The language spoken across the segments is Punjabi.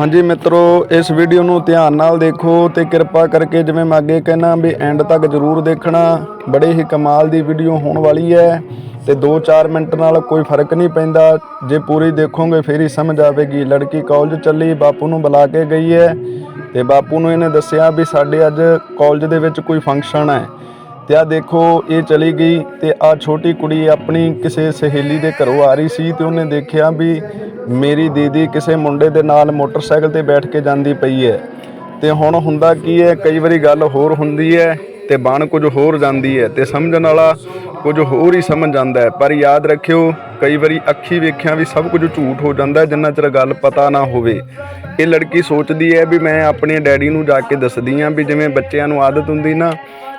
ਹਾਂਜੀ ਮਿੱਤਰੋ, ਇਸ ਵੀਡੀਓ ਨੂੰ ਧਿਆਨ ਨਾਲ ਦੇਖੋ ਤੇ ਕਿਰਪਾ ਕਰਕੇ ਜਿਵੇਂ ਮੈਂ ਅੱਗੇ ਕਹਿਣਾ ਵੀ ਐਂਡ ਤੱਕ ਜ਼ਰੂਰ ਦੇਖਣਾ। ਬੜੇ ਹੀ ਕਮਾਲ ਦੀ ਵੀਡੀਓ ਹੋਣ ਵਾਲੀ ਹੈ ਤੇ 2-4 ਮਿੰਟ ਨਾਲ ਕੋਈ ਫ਼ਰਕ ਨਹੀਂ ਪੈਂਦਾ। ਜੇ ਪੂਰੀ ਦੇਖੋਗੇ, ਫੇਰ ਹੀ ਸਮਝ ਆਵੇਗੀ। ਲੜਕੀ ਕਾਲਜ ਚੱਲੀ, ਬਾਪੂ ਨੂੰ ਬੁਲਾ ਕੇ ਗਈ ਹੈ ਤੇ ਬਾਪੂ ਨੂੰ ਇਹਨੇ ਦੱਸਿਆ ਵੀ ਸਾਡੇ ਅੱਜ ਕਾਲਜ ਦੇ ਵਿੱਚ ਕੋਈ ਫੰਕਸ਼ਨ ਹੈ। ਤੇ ਆ ਦੇਖੋ, ਇਹ ਚਲੀ ਗਈ ਤੇ ਆ ਛੋਟੀ ਕੁੜੀ ਆਪਣੀ ਕਿਸੇ ਸਹੇਲੀ ਦੇ ਘਰੋਂ ਆ ਰਹੀ ਸੀ ਤੇ ਉਹਨੇ ਦੇਖਿਆ ਵੀ ਮੇਰੀ ਦੀਦੀ ਕਿਸੇ ਮੁੰਡੇ ਦੇ ਨਾਲ ਮੋਟਰਸਾਈਕਲ ਤੇ ਬੈਠ ਕੇ ਜਾਂਦੀ ਪਈ ਹੈ। ਤੇ ਹੁਣ ਹੁੰਦਾ ਕੀ ਹੈ, ਕਈ ਵਾਰੀ ਗੱਲ ਹੋਰ ਹੁੰਦੀ ਹੈ ਤੇ ਬਾਣ ਕੁਝ ਹੋਰ ਜਾਂਦੀ ਹੈ ਤੇ ਸਮਝਣ ਵਾਲਾ ਕੁਝ ਹੋਰ ਹੀ ਸਮਝ ਜਾਂਦਾ ਹੈ। ਪਰ ਯਾਦ ਰੱਖਿਓ, ਕਈ ਵਾਰੀ ਅੱਖੀ ਵੇਖਿਆ ਵੀ ਸਭ ਕੁਝ ਝੂਠ ਹੋ ਜਾਂਦਾ ਹੈ, ਜਿੰਨਾ ਚਿਰ ਗੱਲ ਪਤਾ ਨਾ ਹੋਵੇ। ਇਹ ਲੜਕੀ ਸੋਚਦੀ ਹੈ ਵੀ ਮੈਂ ਆਪਣੇ ਡੈਡੀ ਨੂੰ ਜਾ ਕੇ ਦੱਸਦੀ ਹਾਂ ਵੀ ਜਿਵੇਂ ਬੱਚਿਆਂ ਨੂੰ ਆਦਤ ਹੁੰਦੀ ਨਾ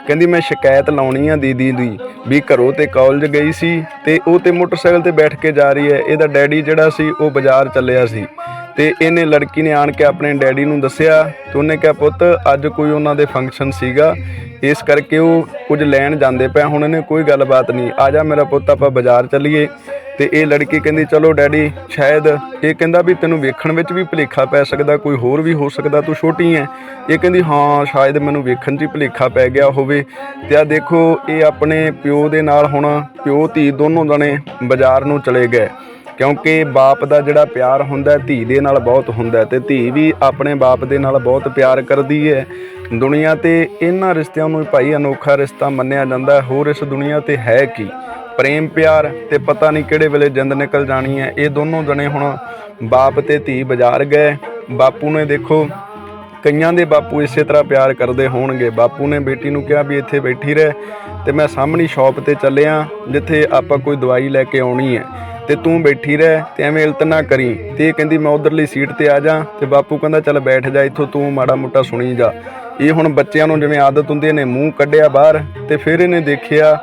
ਕਹਿੰਦੀ, ਮੈਂ ਸ਼ਿਕਾਇਤ ਲਾਉਣੀ ਆ ਦੀਦੀ ਦੀ ਵੀ ਘਰੋਂ ਤੇ ਕਾਲਜ ਗਈ ਸੀ ਤੇ ਉਹ ਤੇ ਮੋਟਰਸਾਈਕਲ ਤੇ ਬੈਠ ਕੇ ਜਾ ਰਹੀ ਹੈ। ਇਹਦਾ ਡੈਡੀ ਜਿਹੜਾ ਸੀ, ਉਹ ਬਾਜ਼ਾਰ ਚੱਲਿਆ ਸੀ ਤੇ ਇਹਨੇ ਲੜਕੀ ਨੇ ਆਣ ਕੇ ਆਪਣੇ ਡੈਡੀ ਨੂੰ ਦੱਸਿਆ ਤੇ ਉਹਨੇ ਕਿਹਾ, ਪੁੱਤ, ਅੱਜ ਕੋਈ ਉਹਨਾਂ ਦੇ ਫੰਕਸ਼ਨ ਸੀਗਾ। ਇਸ ਕਰਕੇ ਉਹ ਕੁਝ ਲੈਣ ਜਾਂਦੇ ਪਏ ਹੁਣ ਇਹਨੇ ਕੋਈ ਗੱਲਬਾਤ ਨਹੀਂ। ਆ ਜਾ ਮੇਰਾ ਪੁੱਤ, ਆਪਾਂ ਬਾਜ਼ਾਰ ਚੱਲੀਏ। ਤੇ ਇਹ ਲੜਕੀ ਕਹਿੰਦੀ, ਚਲੋ ਡੈਡੀ, ਸ਼ਾਇਦ ਇਹ ਕਹਿੰਦਾ ਵੀ ਤੈਨੂੰ ਵੇਖਣ ਵਿੱਚ ਵੀ ਭੁਲੇਖਾ ਪੈ ਸਕਦਾ, ਕੋਈ ਹੋਰ ਵੀ ਹੋ ਸਕਦਾ, ਤੂੰ ਛੋਟੀ ਐ। ਇਹ ਕਹਿੰਦੀ, ਹਾਂ, ਸ਼ਾਇਦ ਮੈਨੂੰ ਵੇਖਣ 'ਚ ਹੀ ਭੁਲੇਖਾ ਪੈ ਗਿਆ ਹੋਵੇ। ਤੇ ਆ ਦੇਖੋ, ਇਹ ਆਪਣੇ ਪਿਓ ਦੇ ਨਾਲ ਹੁਣ ਪਿਓ, ਧੀ ਦੋਨੋਂ ਜਣੇ ਬਾਜ਼ਾਰ ਨੂੰ ਚਲੇ ਗਏ। ਕਿਉਂਕਿ ਬਾਪ ਦਾ ਜਿਹੜਾ ਪਿਆਰ ਹੁੰਦਾ, ਧੀ ਦੇ ਨਾਲ ਬਹੁਤ ਹੁੰਦਾ ਹੈ ਤੇ ਧੀ ਵੀ ਆਪਣੇ ਬਾਪ ਦੇ ਨਾਲ ਬਹੁਤ ਪਿਆਰ ਕਰਦੀ ਹੈ। ਦੁਨੀਆ ਤੇ ਇਹਨਾਂ ਰਿਸ਼ਤਿਆਂ ਨੂੰ ਭਾਈ ਅਨੋਖਾ ਰਿਸ਼ਤਾ ਮੰਨਿਆ ਜਾਂਦਾ ਹੋਰ ਇਸ ਦੁਨੀਆ ਤੇ ਹੈ ਕੀ? ਪ੍ਰੇਮ, ਪਿਆਰ ਤੇ ਪਤਾ ਨਹੀਂ ਕਿਹੜੇ ਵੇਲੇ ਜਿੰਦ ਨਿਕਲ ਜਾਣੀ ਹੈ। ਇਹ ਦੋਨੋਂ ਜਣੇ ਹੁਣ ਬਾਪ ਤੇ ਧੀ ਬਾਜ਼ਾਰ ਗਏ। ਬਾਪੂ ਨੇ ਦੇਖੋ, ਕਈਆਂ ਦੇ ਬਾਪੂ ਇਸੇ ਤਰ੍ਹਾਂ ਪਿਆਰ ਕਰਦੇ ਹੋਣਗੇ। ਬਾਪੂ ਨੇ ਬੇਟੀ ਨੂੰ ਕਿਹਾ ਵੀ ਇੱਥੇ ਬੈਠੀ ਰਹਿ ਤੇ ਮੈਂ ਸਾਹਮਣੀ ਸ਼ਾਪ ਤੇ ਚੱਲਿਆ, ਜਿੱਥੇ ਆਪਾਂ ਕੋਈ ਦਵਾਈ ਲੈ ਕੇ ਆਉਣੀ ਹੈ। ਤੇ ਤੂੰ ਬੈਠੀ ਰਹਿ ਤੇ ਐਵੇਂ ਇਲਤਨਾ ਕਰੀ। ਤੇ ਇਹ ਕਹਿੰਦੀ, ਮੈਂ ਉਧਰਲੀ ਸੀਟ ਤੇ ਆ ਜਾ। ਤੇ ਬਾਪੂ ਕਹਿੰਦਾ, ਚੱਲ ਬੈਠ ਜਾ, ਇੱਥੋਂ ਤੂੰ ਮਾੜਾ ਮੋਟਾ ਸੁਣੀ ਜਾ। ਇਹ ਹੁਣ ਬੱਚਿਆਂ ਨੂੰ ਜਿਵੇਂ ਆਦਤ ਹੁੰਦੀ ਨੇ ਮੂੰਹ ਕੱਢਿਆ ਬਾਹਰ ਤੇ ਫਿਰ ਇਹਨੇ ਦੇਖਿਆ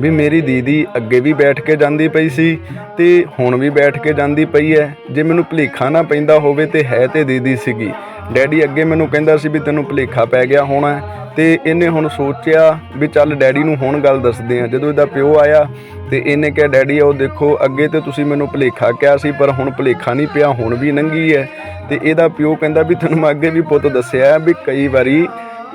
ਵੀ ਮੇਰੀ ਦੀਦੀ ਅੱਗੇ ਵੀ ਬੈਠ ਕੇ ਜਾਂਦੀ ਪਈ ਸੀ ਤੇ ਹੁਣ ਵੀ ਬੈਠ ਕੇ ਜਾਂਦੀ ਪਈ ਹੈ। ਜੇ ਮੈਨੂੰ ਭੁਲੇਖਾ ਨਾ ਪੈਂਦਾ ਹੋਵੇ ਤੇ ਹੈ ਤੇ ਦੀਦੀ ਸੀਗੀ। ਡੈਡੀ ਅੱਗੇ ਮੈਨੂੰ ਕਹਿੰਦਾ ਸੀ ਵੀ ਤੈਨੂੰ ਭੁਲੇਖਾ ਪੈ ਗਿਆ ਹੋਣਾ ਹੈ। ਤੇ ਇਹਨੇ ਹੁਣ ਸੋਚਿਆ ਵੀ ਚੱਲ ਡੈਡੀ ਨੂੰ ਹੁਣ ਗੱਲ ਦੱਸਦੇ ਆ ਜਦੋਂ ਇਹਦਾ ਪਿਓ ਆਇਆ ਤੇ ਇਹਨੇ ਕਿਹਾ, ਡੈਡੀ ਉਹ ਦੇਖੋ, ਅੱਗੇ ਤੇ ਤੁਸੀਂ ਮੈਨੂੰ ਭੁਲੇਖਾ ਕਿਹਾ ਸੀ, ਪਰ ਹੁਣ ਭੁਲੇਖਾ ਨਹੀਂ ਪਿਆ, ਹੁਣ ਵੀ ਨੰਗੀ ਹੈ। ਤੇ ਇਹਦਾ ਪਿਓ ਕਹਿੰਦਾ ਵੀ ਤੈਨੂੰ ਮੈਂ ਅੱਗੇ ਵੀ ਪੁੱਤ ਦੱਸਿਆ ਵੀ ਕਈ ਵਾਰੀ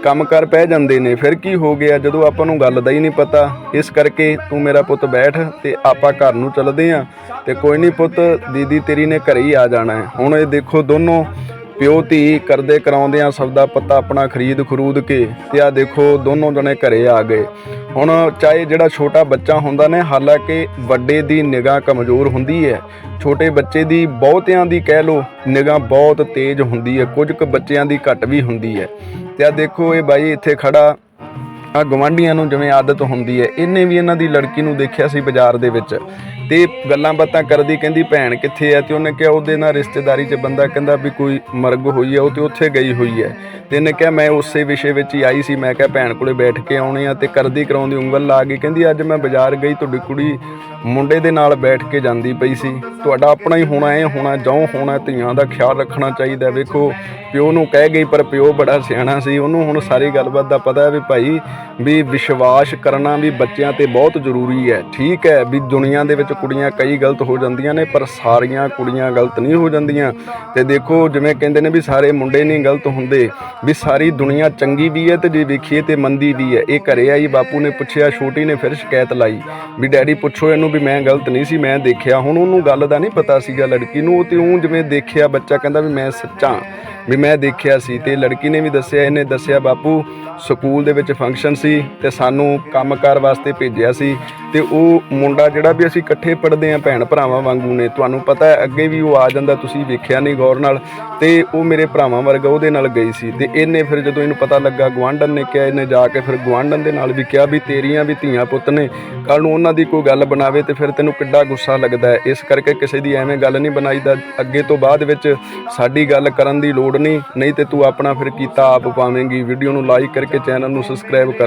ਕੰਮ ਕਰ ਪੈ ਜਾਂਦੇ ਨੇ, ਫਿਰ ਕੀ ਹੋ ਗਿਆ? ਜਦੋਂ ਆਪਾਂ ਨੂੰ ਗੱਲ ਦਾ ਹੀ ਨਹੀਂ ਪਤਾ, ਇਸ ਕਰਕੇ ਤੂੰ ਮੇਰਾ ਪੁੱਤ ਬੈਠ ਤੇ ਆਪਾਂ ਘਰ ਨੂੰ ਚੱਲਦੇ ਆਂ। ਤੇ ਕੋਈ ਨਹੀਂ ਪੁੱਤ, ਦੀਦੀ ਤੇਰੀ ਨੇ ਘਰੇ ਹੀ ਆ ਜਾਣਾ ਹੈ। ਹੁਣ ਇਹ ਦੇਖੋ ਦੋਨੋਂ ਪਿਓ ਧੀ ਕਰਦੇ ਕਰਾਉਂਦਿਆਂ ਸੌਦਾ ਪੱਤਾ ਆਪਣਾ ਖਰੀਦ ਖਰੂਦ ਕੇ ਤੇ ਆ ਦੇਖੋ ਦੋਨੋਂ ਜਣੇ ਘਰੇ ਆ ਗਏ। ਹੁਣ ਚਾਹੇ ਜਿਹੜਾ ਛੋਟਾ ਬੱਚਾ ਹੁੰਦਾ ਨੇ, ਹਾਲਾਂਕਿ ਵੱਡੇ ਦੀ ਨਿਗਾਹ ਕਮਜ਼ੋਰ ਹੁੰਦੀ ਹੈ। ਛੋਟੇ ਬੱਚੇ ਦੀ ਬਹੁਤਿਆਂ ਦੀ ਕਹਿ ਲੋ ਨਿਗਾਹ ਬਹੁਤ ਤੇਜ਼ ਹੁੰਦੀ ਹੈ। ਕੁਝ ਕੁ ਬੱਚਿਆਂ ਦੀ ਘੱਟ ਵੀ ਹੁੰਦੀ ਹੈ। ਤੇ ਆ ਦੇਖੋ ਇਹ ਬਾਈ ਇੱਥੇ ਖੜਾ ਆ ਗਵਾਂਢੀਆਂ ਨੂੰ ਜਿਵੇਂ ਆਦਤ ਹੁੰਦੀ ਹੈ ਇਹਨੇ ਵੀ ਇਹਨਾਂ ਦੀ ਲੜਕੀ ਨੂੰ ਦੇਖਿਆ ਸੀ ਬਾਜ਼ਾਰ ਦੇ ਵਿੱਚ ਤੇ ਗੱਲਾਂ ਬਾਤਾਂ ਕਰਦੀ, ਕਹਿੰਦੀ, ਭੈਣ ਕਿੱਥੇ ਹੈ ਤੇ ਉਹਨੇ ਕਿਹਾ, ਉਹਦੇ ਨਾਲ ਰਿਸ਼ਤੇਦਾਰੀ 'ਚ ਬੰਦਾ ਕਹਿੰਦਾ ਵੀ ਕੋਈ ਮਰਗ ਹੋਈ ਹੈ ਉਹ ਤੇ ਉੱਥੇ ਗਈ ਹੋਈ ਹੈ ਤੇ ਇਹਨੇ ਕਿਹਾ, ਮੈਂ ਉਸੇ ਵਿਸ਼ੇ ਵਿੱਚ ਹੀ ਆਈ ਸੀ। ਮੈਂ ਕਿਹਾ, ਭੈਣ ਕੋਲੇ ਬੈਠ ਕੇ ਆਉਣੇ ਆ ਤੇ ਕਰਦੀ ਕਰਾਉਂਦੀ ਉਂਗਲ ਲਾ ਗਈ ਕਹਿੰਦੀ, ਅੱਜ ਮੈਂ ਬਾਜ਼ਾਰ ਗਈ, ਤੁਹਾਡੀ ਕੁੜੀ ਮੁੰਡੇ ਦੇ ਨਾਲ ਬੈਠ ਕੇ ਜਾਂਦੀ ਪਈ ਸੀ। ਤੁਹਾਡਾ ਆਪਣਾ ਹੀ ਹੋਣਾ ਇਹ ਹੋਣਾ ਜਉ ਹੋਣਾ, ਧੀਆਂ ਦਾ ਖਿਆਲ ਰੱਖਣਾ ਚਾਹੀਦਾ ਵੇਖੋ, ਪਿਓ ਨੂੰ ਕਹਿ ਗਈ, ਪਰ ਪਿਓ ਬੜਾ ਸਿਆਣਾ ਸੀ। ਉਹਨੂੰ ਹੁਣ ਸਾਰੀ ਗੱਲਬਾਤ ਦਾ ਪਤਾ ਹੈ ਵੀ ਭਾਈ, ਵੀ ਵਿਸ਼ਵਾਸ ਕਰਨਾ ਵੀ ਬੱਚਿਆਂ ਤੇ ਬਹੁਤ ਜ਼ਰੂਰੀ ਹੈ। ਠੀਕ ਹੈ ਵੀ ਦੁਨੀਆ ਦੇ ਵਿੱਚ ਕੁੜੀਆਂ ਕਈ ਗਲਤ ਹੋ ਜਾਂਦੀਆਂ ਨੇ, ਪਰ ਸਾਰੀਆਂ ਕੁੜੀਆਂ ਗਲਤ ਨਹੀਂ ਹੋ ਜਾਂਦੀਆਂ। ਤੇ ਦੇਖੋ, ਜਿਵੇਂ ਕਹਿੰਦੇ ਨੇ ਵੀ ਸਾਰੇ ਮੁੰਡੇ ਨਹੀਂ ਗਲਤ ਹੁੰਦੇ, ਵੀ ਸਾਰੀ ਦੁਨੀਆ ਚੰਗੀ ਵੀ ਹੈ ਤੇ ਜੇ ਵੇਖੀਏ ਤੇ ਮੰਦੀ ਵੀ ਹੈ। ਇਹ ਘਰੇ ਆਈ ਬਾਪੂ ਨੇ ਪੁੱਛਿਆ, ਛੋਟੀ ਨੇ ਫਿਰ ਸ਼ਿਕਾਇਤ ਲਾਈ। ਵੀ ਡੈਡੀ ਪੁੱਛੋ ਇਹਨੂੰ ਵੀ ਮੈਂ ਗਲਤ ਨਹੀਂ ਸੀ, ਮੈਂ ਦੇਖਿਆ। ਹੁਣ ਉਹਨੂੰ ਗੱਲ ਦਾ ਨਹੀਂ ਪਤਾ ਸੀਗਾ ਲੜਕੀ ਨੂੰ, ਉਹ ਤੇ ਉਹ ਜਿਵੇਂ ਦੇਖਿਆ, ਬੱਚਾ ਕਹਿੰਦਾ ਵੀ ਮੈਂ ਸੱਚਾ, ਵੀ ਮੈਂ ਦੇਖਿਆ ਸੀ ਤੇ ਲੜਕੀ ਨੇ ਵੀ ਦੱਸਿਆ, ਇਹਨੇ ਦੱਸਿਆ, ਬਾਪੂ, ਸਕੂਲ ਦੇ ਵਿੱਚ ਫੰਕਸ਼ਨ ਸੀ ਤੇ ਸਾਨੂੰ ਕੰਮਕਾਰ ਵਾਸਤੇ ਭੇਜਿਆ ਸੀ ਤੇ ਉਹ ਮੁੰਡਾ ਜਿਹੜਾ ਵੀ ਅਸੀਂ ਇਕੱਠੇ ਪੜ੍ਹਦੇ ਆਂ ਭੈਣ ਭਰਾਵਾਂ ਵਾਂਗੂ ਨੇ, ਤੁਹਾਨੂੰ ਪਤਾ ਹੈ, ਅੱਗੇ ਵੀ ਉਹ ਆ ਜਾਂਦਾ, ਤੁਸੀਂ ਵੇਖਿਆ ਨਹੀਂ ਗੌਰ ਨਾਲ ਤੇ ਉਹ ਮੇਰੇ ਭਰਾਵਾਂ ਵਰਗਾ ਉਹਦੇ ਨਾਲ ਗਈ ਸੀ ਤੇ ਇਹਨੇ ਫਿਰ ਜਦੋਂ ਇਹਨੂੰ ਪਤਾ ਲੱਗਾ ਗਵਾਂਢਣ ਨੇ ਕਿਹਾ, ਇਹਨੇ ਜਾ ਕੇ ਫਿਰ ਗਵਾਂਢਣ ਦੇ ਨਾਲ ਵੀ ਕਿਹਾ ਵੀ ਤੇਰੀਆਂ ਵੀ ਧੀਆਂ ਪੁੱਤ ਨੇ ਕੱਲ ਨੂੰ ਉਹਨਾਂ ਦੀ ਕੋਈ ਗੱਲ ਬਣਾਵੇ ਤੇ ਫਿਰ ਤੈਨੂੰ ਕਿੱਡਾ ਗੁੱਸਾ ਲੱਗਦਾ ਹੈ, ਇਸ ਕਰਕੇ ਕਿਸੇ ਦੀ ਐਵੇਂ ਗੱਲ ਨਹੀਂ ਬਣਾਈ ਬਣਾਈਦਾ ਅੱਗੇ ਤੋਂ ਬਾਅਦ ਵਿੱਚ ਸਾਡੀ ਗੱਲ ਕਰਨ ਦੀ ਲੋੜ ਨਹੀਂ ਨਹੀਂ ਤੇ ਤੂੰ ਆਪਣਾ ਫਿਰ ਕੀਤਾ ਆਪ ਪਾਵੇਂਗੀ। ਵੀਡੀਓ ਨੂੰ ਲਾਈਕ ਕਰਕੇ ਚੈਨਲ ਨੂੰ ਸਬਸਕ੍ਰਾਈਬ ਕਰ